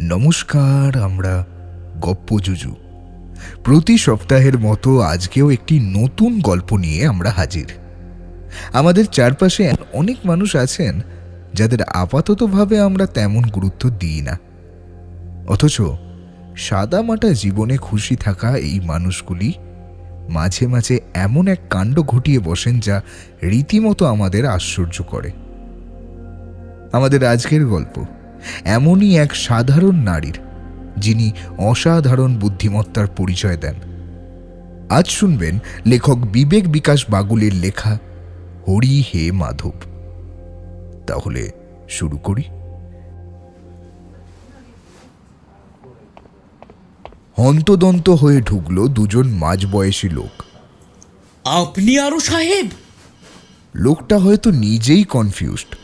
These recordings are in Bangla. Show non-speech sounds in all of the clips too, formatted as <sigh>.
নমস্কার, আমরা গপ্প জুজু। প্রতি সপ্তাহের মতো আজকেও একটি নতুন গল্প নিয়ে আমরা হাজির। আমাদের চারপাশে অনেক মানুষ আছেন, যাদের আপাততভাবে আমরা তেমন গুরুত্ব দিই না। অথচ সাদামাটা জীবনে খুশি থাকা এই মানুষগুলি মাঝে মাঝে এমন এক কাণ্ড ঘটিয়ে বসেন যা রীতিমতো আমাদের আশ্চর্য করে। আমাদের আজকের গল্প এমনই এক সাধারণ নারীর যিনি অসাধারণ বুদ্ধিমত্তার পরিচয় দেন। আজ শুনবেন লেখক বিবেক বিকাশ বাগুলের লেখা হরি হে মাধব। তাহলে শুরু করি। হন্তদন্ত হয়ে ঢুকলো দুজন মাঝবয়সী লোক। আপনি আরও সাহেব? লোকটা হয়তো নিজেই কনফিউজড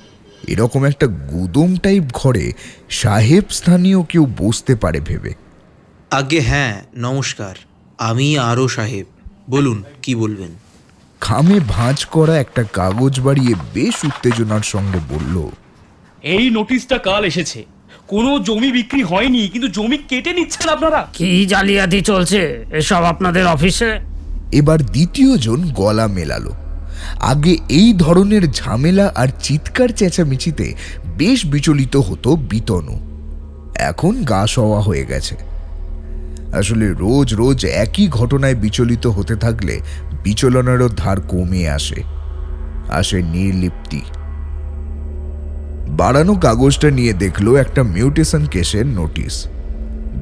এরকম একটা গুদম টাইপ ঘরে সাহেব স্থানীয় কেউ বসতে পারে ভেবে। আগে হ্যাঁ নমস্কার। আমি আরও সাহেব। বলুন কি বলবেন? খামে ভাঁজ করা একটা কাগজ বাড়িয়ে বেশ উত্তেজনার সঙ্গে বলল এই নোটিশটা কাল এসেছে। কোনো জমি বিক্রি হয়নি কিন্তু জমি কেটে নিচ্ছেন আপনারা। কি জালিয়াতি চলছে? এসব আপনাদের অফিসে? এবার দ্বিতীয় জন গলা মেলালো। আগে এই ধরনের ঝামেলা আর চিৎকার চেঁচামেচিতে বেশ বিচলিত হতো বিতনু। এখন গা সওয়া হয়ে গেছে। আসলে রোজ রোজ একই ঘটনায় বিচলিত হতে থাকলে বিচলনেরও ধার কমে আসে। আসে নির্লিপ্তি। বাড়ানো কাগজটা নিয়ে দেখল একটা মিউটেশন কেসের নোটিশ।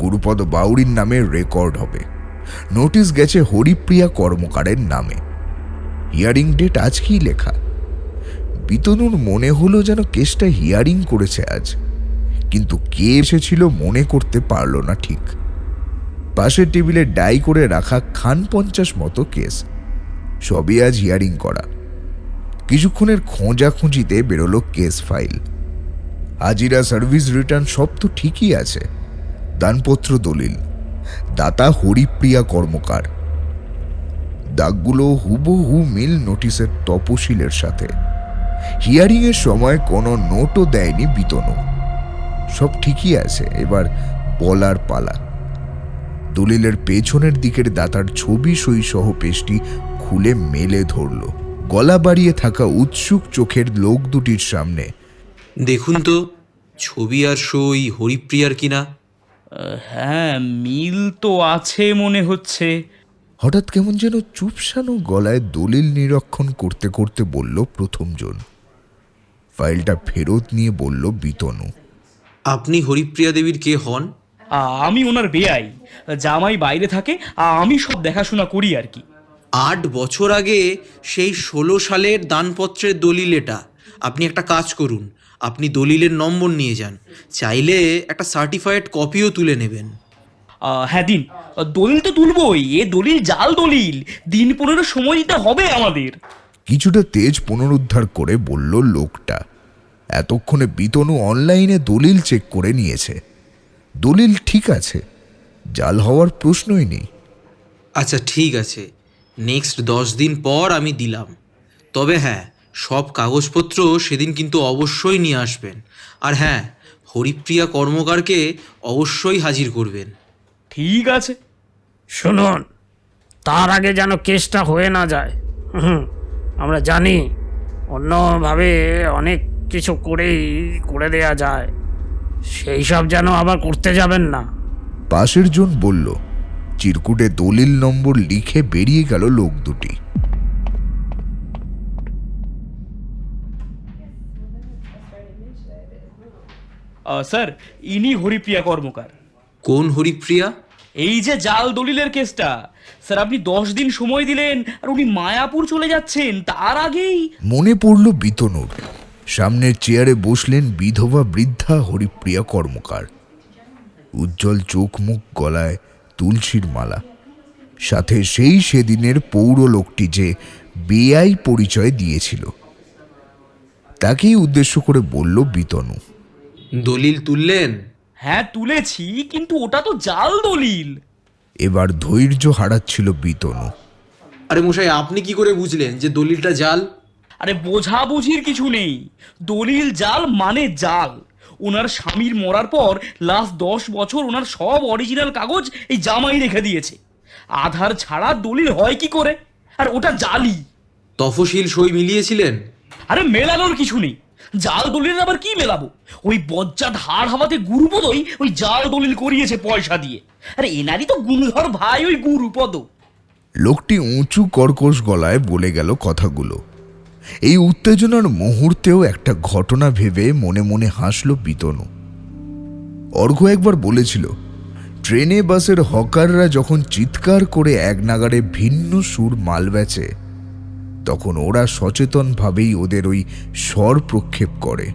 গুরুপদ বাউরির নামে রেকর্ড হবে। নোটিশ গেছে হরিপ্রিয়া কর্মকারের নামে। হিয়ারিং ডেট আজকেই লেখা। বিতনুর মনে হলো যেন কেসটা হিয়ারিং করেছে আজ। কিন্তু কে এসেছিল মনে করতে পারল না ঠিক। পাশের টেবিলে ডাই করে রাখা খান পঞ্চাশ মতো কেস। সবই আজ হিয়ারিং করা। কিছুক্ষণের খোঁজাখুঁজিতে বেরোলো কেস ফাইল। হাজিরা সার্ভিস রিটার্ন সব তো ঠিকই আছে। দানপত্র দলিল। দাতা হরিপ্রিয়া কর্মকার। দাগগুলো হুবহু মিল নোটিশের তপশিলের সাথে। হিয়ারিং এর সময় কোনো নোটও দেয়নি বিতনু। সব ঠিকই আছে এবার বলার পালা। দলিলের পেছনের দিকের দাতার ছবি সই সহ পেশটি খুলে মেলে ধরল। গলা বাড়িয়ে থাকা উৎসুক চোখের লোক দুটির সামনে। দেখুন তো ছবি আর সই হরিপ্রিয়ার কিনা? হ্যাঁ মিল তো আছে মনে হচ্ছে। হঠাৎ কেমন যেন চুপসানো গলায় দলিল নিরীক্ষণ করতে করতে বলল প্রথমজন। ফাইলটা ফেরত নিয়ে বলল বিতনু। আপনি হরিপ্রিয়া দেবীর কে হন? আমি ওনার বেয়াই জামাই বাইরে থাকে আমি সব দেখাশোনা করি আর কি। আট বছর আগে সেই ষোলো সালের দানপত্রের দলিল এটা। আপনি একটা কাজ করুন আপনি দলিলের নম্বর নিয়ে যান। চাইলে একটা সার্টিফাইড কপিও তুলে নেবেন। হ্যাঁ দিন। দলিল তো তুলবই। এ দলিল জাল দলিল। দিন পনেরো সময় দিতে হবে আমাদের। কিছুটা তেজ পুনরুদ্ধার করে বলল লোকটা। এতক্ষণে বিতনু অনলাইনে দলিল চেক করে নিয়েছে। দলিল ঠিক আছে। জাল হওয়ার প্রশ্নই নেই। আচ্ছা ঠিক আছে। নেক্সট দশ দিন পর আমি দিলাম। তবে হ্যাঁ সব কাগজপত্র সেদিন কিন্তু অবশ্যই নিয়ে আসবেন। আর হ্যাঁ হরিপ্রিয়া কর্মকারকে অবশ্যই হাজির করবেন। ঠিক আছে। শুনুন তার আগে যেন কেসটা হয়ে না যায়। হুম, আমরা জানি অন্যভাবে অনেক কিছু করেই করে দেয়া যায়। সেই সব যেন আবার করতে যাবেন না। পাশের জন বলল চিরকুটে দলিল নম্বর লিখে বেরিয়ে গেল লোক দুটি। স্যার ইনি হরিপ্রিয়া কর্মকার। কোন হরিপ্রিয়া? এই যে জাল দলিলের কেসটা স্যার আপনি দশ দিন সময় দিলেন আর উনি মায়াপুর চলে যাচ্ছেন তার আগেই। মনে পড়ল বিতনুর সামনের চেয়ারে বসলেন বিধবা বৃদ্ধা হরিপ্রিয়া কর্মকার। উজ্জ্বল চোখ মুখ গলায় তুলসীর মালা। সাথে সেই সেদিনের পৌর লোকটি যে বেআই পরিচয় দিয়েছিল। তাকেই উদ্দেশ্য করে বলল বিতনু। দলিল তুললেন? হ্যাঁ তুলেছি কিন্তু ওটা তো জাল দলিল। এবার ধৈর্য হারাচ্ছিল বিতনু। আরে মশাই আপনি কি করে বুঝলেন যে দলিলটা জাল? আরে বোঝাবুঝির কিছু নেই। দলিল জাল মানে জাল। ওনার স্বামীর মরার পর লাস্ট দশ বছর ওনার সব অরিজিনাল কাগজ এই জামাই রেখে দিয়েছে। আধার ছাড়া দলিল হয় কি করে? আর ওটা জালি। তফসিল সই মিলিয়েছিলেন? আরে মেলানোর কিছু নেই। জাল দলিলের আবার কি মেলাবো? ওই বজ্জাত হাড় হাওয়াতে গুরুপদই ওই জাল দলিল করিয়েছে পয়সা দিয়ে। আরে এনারই তো গুণধর ভাই ওই গুরুপদ লোকটি উঁচু কর্কশ গলায় বলে গেল কথাগুলো। এই উত্তেজনার মুহূর্তেও একটা ঘটনা ভেবে মনে মনে হাসল বিতনু। অর্ঘ্য একবার বলেছিল, ট্রেনে বাসের হকাররা যখন চিৎকার করে এক নাগারে ভিন্ন সুর মাল বেচে তখন ওরা সচেতনভাবেই ওদের ওই স্বর প্রক্ষেপ করে।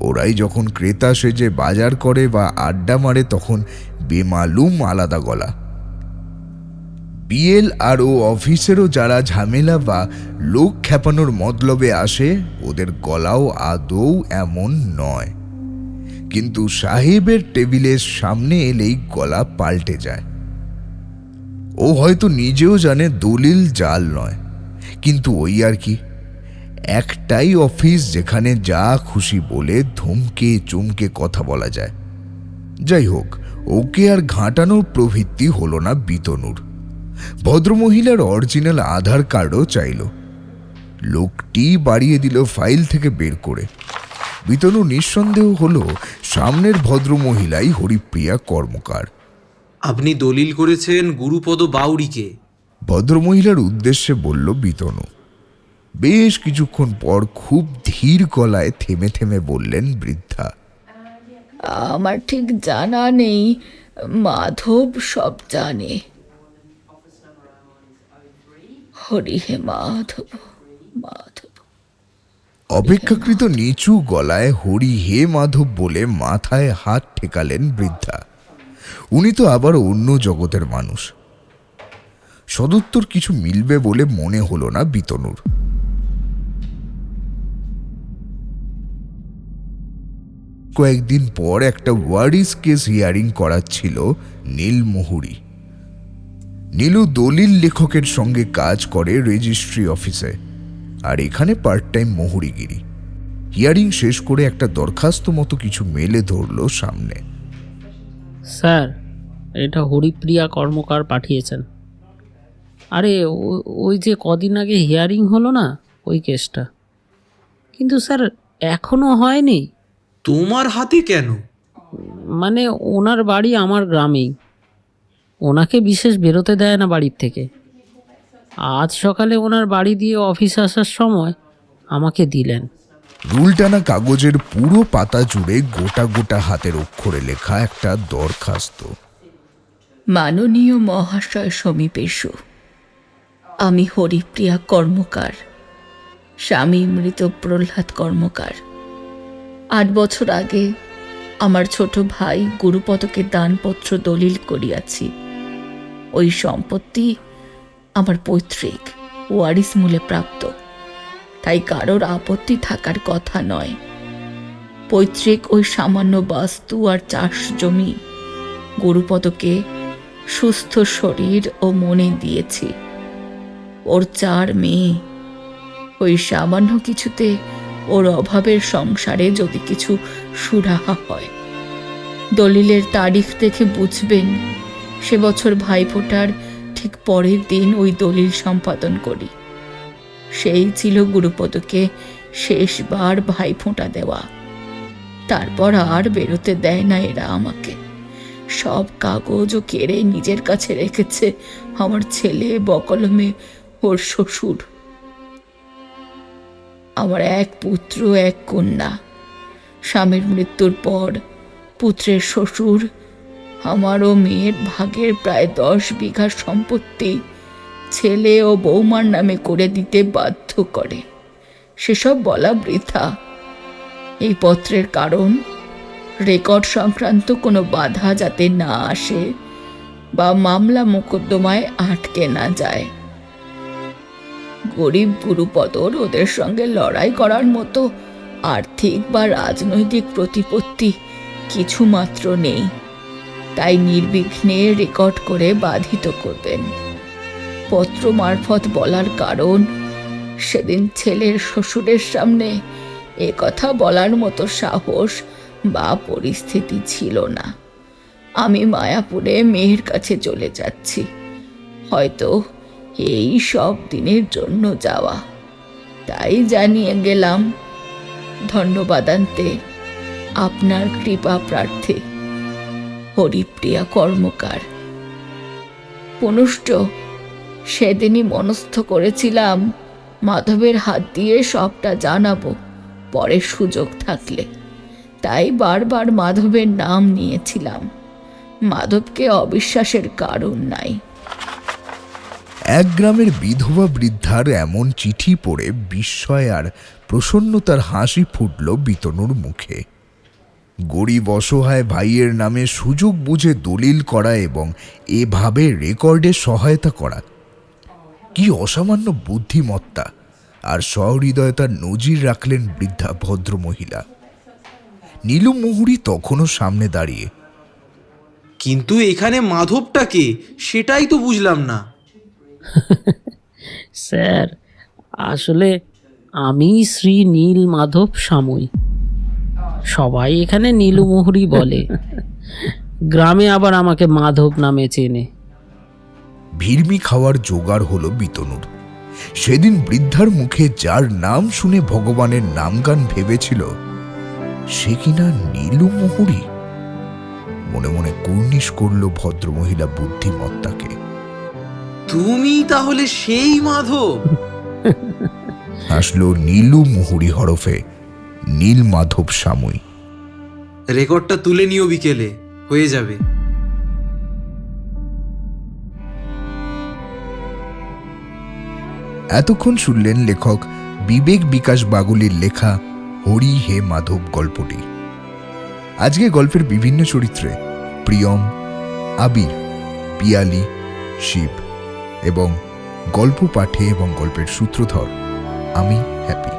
ওরাই যখন ক্রেতা সেজে বাজার করে বা আড্ডা মারে, তখন বেমালুম আলাদা গলা। বিএল আর ও অফিসেরও যারা ঝামেলা বা লোক খেপানোর মতলবে আসে, ওদের গলাও আদৌ এমন নয়। কিন্তু সাহেবের টেবিলের সামনে এলেই গলা পাল্টে যায়। ও হয়তো নিজেও জানে দলিল জাল নয়। কিন্তু ওই আর কি? একটাই অফিস যেখানে যা খুশি বলে ধমকে চমকে কথা বলা যায়। যাই হোক, ওকে আর ঘাঁটানোর প্রবৃত্তি হলো না বিতনুর। ভদ্রমহিলার অরিজিনাল আধার কার্ডও চাইল। লোকটি বাড়িয়ে দিল ফাইল থেকে বের করে। বিতনু নিঃসন্দেহ হল সামনের ভদ্রমহিলাই হরিপ্রিয়া কর্মকার। আপনি দলিল করেছেন গুরুপদ বাউরিকে ভদ্রমহিলার উদ্দেশ্যে বলল বিতনু। বেশ কিছুক্ষণ পর খুব ধীর গলায় থেমে থেমে বললেন বৃদ্ধা। আমার ঠিক জানা নেই মাধব সব জানে। হরি হে মাধব মাধব। অপেক্ষাকৃত নিচু গলায় হরি হে মাধব বলে মাথায় হাত ঠেকালেন বৃদ্ধা। উনি তো আবার অন্য জগতের মানুষ। সদুত্তর কিছু মিলবে বলে মনে হলো না বিতনুর। কয়েকদিন পর একটা ওয়ারিস কেস হিয়ারিং করাচ্ছিল নীলমোহরি। নীলু দলিল লেখকের সঙ্গে কাজ করে রেজিস্ট্রি অফিসে, আর এখানে পার্ট টাইম মোহরিগিরি। হিয়ারিং শেষ করে একটা দরখাস্ত মতো কিছু মেলে ধরলো সামনে। স্যার এটা হরিপ্রিয়া কর্মকার পাঠিয়েছেন। আরে ওই যে কদিন আগে হিয়ারিং হলো না ওই কেসটা? কিন্তু স্যার এখনও হয়নি। তোমার হাতে কেন? মানে ওনার বাড়ি আমার গ্রামেই। ওনাকে বিশেষ বেরোতে দেয় না বাড়ির থেকে। আজ সকালে ওনার বাড়ি দিয়ে অফিস আসার সময় আমাকে দিলেন। রুলটানা কাগজের পুরো পাতা জুড়ে গোটা গোটা হাতের অক্ষরে লেখা একটা দরখাস্ত। মাননীয় মহাশয় সমীপেশু আমি হরিপ্রিয়া কর্মকার। স্বামী মৃত প্রহ্লাদ কর্মকার। আট বছর আগে আমার ছোট ভাই গুরুপদকে দানপত্র দলিল করিয়াছি। ওই সম্পত্তি আমার পৈতৃক, ওয়ারিস মূলে প্রাপ্ত। তাই কারোর আপত্তি থাকার কথা নয়। পৈতৃক ওই সামান্য বাস্তু আর চাষ জমি গুরুপদকে সুস্থ শরীর ও মনে দিয়েছি। ওর চার মেয়ে। ওই সামান্য কিছুতে ওর অভাবের সংসারে যদি কিছু সুরাহা হয়, দলিলের তারিখ দেখে বুঝবেন। সে বছর ভাইফোঁটার ঠিক পরের দিন ওই দলিল সম্পাদন করি। সেই ছিল গুরুপদকে শেষবার ভাইফোঁটা দেওয়া। তারপর আর বেরোতে দেয় না এরা আমাকে। সব কাগজও কেড়ে নিজের কাছে রেখেছে আমার ছেলে বকলমে, ওর শ্বশুর। আমার এক পুত্র, এক কন্যা। স্বামীর মৃত্যুর পর পুত্রের শ্বশুর, আমার ও মেয়ের ভাগের প্রায় দশ বিঘা সম্পত্তি ছেলে ও বৌমার নামে করে দিতে বাধ্য করে। সেসব বলা বৃথা। এই পত্রের কারণ, রেকর্ড সংক্রান্ত কোনো বাধা যাতে না আসে বা মামলা মোকদ্দমায় আটকে না যায়। গরিব গুরুপদর ওদের সঙ্গে লড়াই করার মতো আর্থিক বা রাজনৈতিক প্রতিপত্তি কিছুমাত্র নেই। তাই নির্বিঘ্নে রেকর্ড করে বাধিত করবেন। পত্র মারফত বলার কারণ। সেদিন ছেলের শ্বশুরের সামনে এ কথা বলার মতো সাহস বা পরিস্থিতি ছিল না। আমি মায়াপুরে মেয়ের কাছে চলে যাচ্ছি। হয়তো এই সব দিনের জন্য যাওয়া। তাই জানিয়ে গেলাম ধন্যবাদান্তে আপনার কৃপা প্রার্থী। হরিপ্রিয়া কর্মকার। পুনশ্চ সেদিনই মনস্থ করেছিলাম মাধবের হাত দিয়ে সবটা জানাব, পরে সুযোগ থাকলে। তাই বারবার মাধবের নাম নিয়েছিলাম। মাধবকে অবিশ্বাসের কারণ নাই। এক গ্রামের বিধবা বৃদ্ধার এমন চিঠি পড়ে বিস্ময় আর প্রসন্নতার হাসি ফুটল বিতনুর মুখে। গরিব অসহায় ভাইয়ের নামে সুযোগ বুঝে দলিল করা এবং এভাবে রেকর্ডে সহায়তা করা কি অসামান্য বুদ্ধিমত্তা। আর সহৃদয়তার নজির রাখলেন বৃদ্ধা ভদ্রমহিলা। নীলু মুহুরি তখনও সামনে দাঁড়িয়ে। কিন্তু এখানে মাধবটাকে সেটাই তো বুঝলাম না। <laughs> স্যার আসলে আমি শ্রী নীল মাধব সাময়িক সবাই এখানে নীলমোহরি বলে। <laughs> গ্রামে আবার আমাকে মাধব নামে চেনে। ভিড়মি খাওয়ার জোগাড় হলো বিতনুর। সেদিন বৃদ্ধার মুখে যার নাম শুনে ভগবানের নামগান ভেবেছিল সে কিনা নীলু মুহুরি? মনে মনে কুর্নিশ করল ভদ্রমহিলা বুদ্ধিমত্তাকে। তুমি তাহলে সেই মাধব? আসলো নীলু মুহুরি হরফে নীল মাধব সাময়ী রেকর্ডটা তুলে নিও বিকেলে হয়ে যাবে। এতক্ষণ শুনলেন লেখক বিবেক বিকাশ বাগুলির লেখা হরি হে মাধব গল্পটি। আজকে গল্পের বিভিন্ন চরিত্রে প্রিয়ম, আবির, পিয়ালি, শিব এবং গল্প পাঠে এবং গল্পের সূত্রধর আমি হ্যাপি।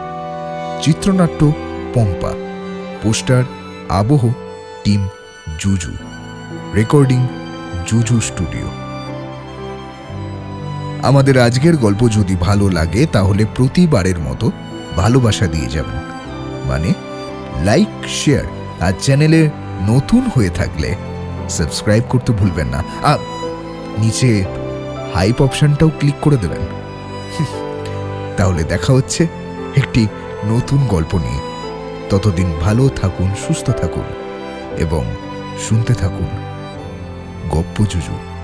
চিত্রনাট্য পম্পা, পোস্টার আবহ, team Juju, recording Juju studio. আমাদের আজকের গল্প যদি ভালো লাগে, তাহলে প্রতিবারের মতো ভালোবাসা দিয়ে যাবেন। মানে লাইক শেয়ার আর চ্যানেলে নতুন হয়ে থাকলে সাবস্ক্রাইব করতে ভুলবেন না। আর নিচে হাইপ অপশনটাও ক্লিক করে দেবেন। <laughs> তাহলে দেখা হচ্ছে একটি নতুন গল্প নিয়ে। ততদিন ভালো থাকুন, সুস্থ থাকুন এবং শুনতে থাকুন গপ্প জুজু।